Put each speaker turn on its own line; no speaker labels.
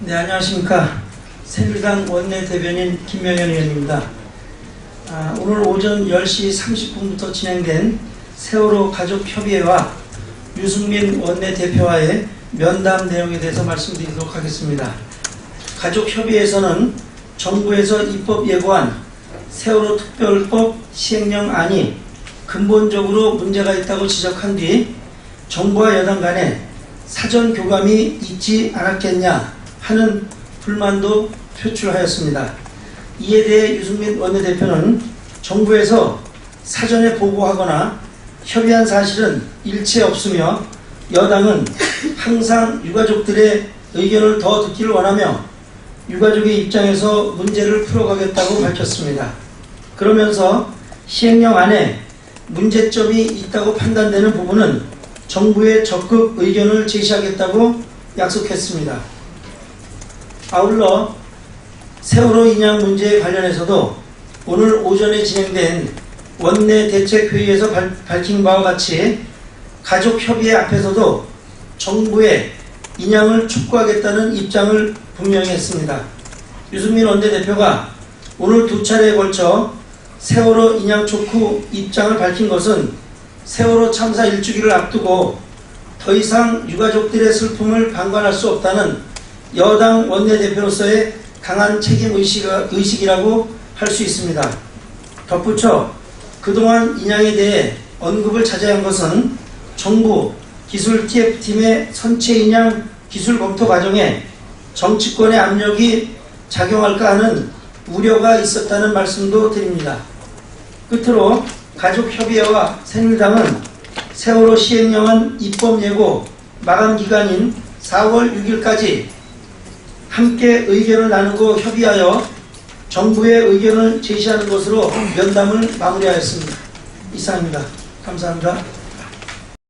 네, 안녕하십니까. 새누리당 원내대변인 김명현 의원입니다. 아, 오늘 오전 10시 30분부터 진행된 세월호 가족협의회와 유승민 원내대표와의 면담 내용에 대해서 말씀드리도록 하겠습니다. 가족협의회에서는 정부에서 입법 예고한 세월호 특별법 시행령안이 근본적으로 문제가 있다고 지적한 뒤 정부와 여당 간에 사전 교감이 있지 않았겠냐 하는 불만도 표출하였습니다. 이에 대해 유승민 원내대표는 정부에서 사전에 보고하거나 협의한 사실은 일체 없으며 여당은 항상 유가족들의 의견을 더 듣기를 원하며 유가족의 입장에서 문제를 풀어가겠다고 밝혔습니다. 그러면서 시행령 안에 문제점이 있다고 판단되는 부분은 정부에 적극 의견을 제시하겠다고 약속했습니다. 아울러 세월호 인양 문제에 관련해서도 오늘 오전에 진행된 원내 대책회의에서 발- 밝힌 바와 같이 가족협의회 앞에서도 정부의 인양을 촉구하겠다는 입장을 분명히 했습니다. 유승민 원내대표가 오늘 두 차례에 걸쳐 세월호 인양 촉구 입장을 밝힌 것은 세월호 참사 일주기를 앞두고 더 이상 유가족들의 슬픔을 방관할 수 없다는 여당 원내대표로서의 강한 책임 의식이라고 할 수 있습니다. 덧붙여 그동안 인양에 대해 언급을 자제한 것은 정부 기술 TF팀의 선체 인양 기술 검토 과정에 정치권의 압력이 작용할까 하는 우려가 있었다는 말씀도 드립니다. 끝으로 가족협의회와 새누리당은 세월호 시행령안 입법 예고 마감 기간인 4월 6일까지 함께 의견을 나누고 협의하여 정부의 의견을 제시하는 것으로 면담을 마무리하였습니다. 이상입니다. 감사합니다.